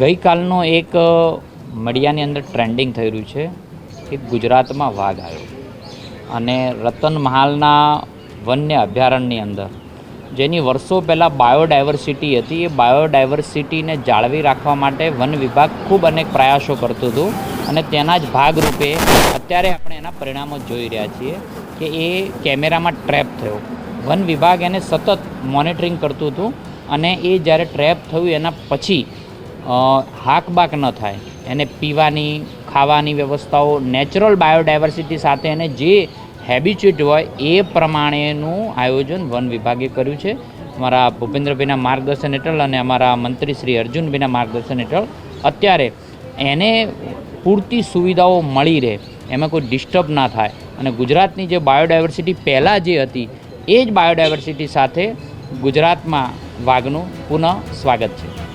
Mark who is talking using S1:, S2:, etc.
S1: ગઈકાલનો એક મીડિયાની અંદર ટ્રેન્ડિંગ થઈ રહ્યું છે કે ગુજરાતમાં વાઘ આવ્યો. અને રતન મહાલના વન્ય અભયારણ્યની અંદર, જેની વર્ષો પહેલાં બાયોડાયવર્સિટી હતી, એ બાયોડાયવર્સિટીને જાળવી રાખવા માટે વન વિભાગ ખૂબ અનેક પ્રયાસો કરતું હતું. અને તેના જ ભાગરૂપે અત્યારે આપણે એના પરિણામો જોઈ રહ્યા છીએ કે એ કેમેરામાં ટ્રેપ થયો. વન વિભાગ એને સતત મોનિટરિંગ કરતું હતું અને એ જ્યારે ટ્રેપ થયું એના પછી હાકબાક ન થાય. એને પીવાની, ખાવાની વ્યવસ્થાઓ નેચરલ બાયોડાયવર્સિટી સાથે એને જે હેબિચ્યુટ હોય એ પ્રમાણેનું આયોજન વન વિભાગે કર્યું છે. અમારા ભૂપેન્દ્રભાઈના માર્ગદર્શન હેઠળ અને અમારા મંત્રી શ્રી અર્જુનભાઈના માર્ગદર્શન હેઠળ અત્યારે એને પૂરતી સુવિધાઓ મળી રહે. એમાં કોઈ ડિસ્ટર્બ ના થાય. અને ગુજરાતની જે બાયોડાયવર્સિટી પહેલાં જે હતી, એ જ બાયોડાયવર્સિટી સાથે ગુજરાતમાં વાઘનું પુનઃ સ્વાગત છે.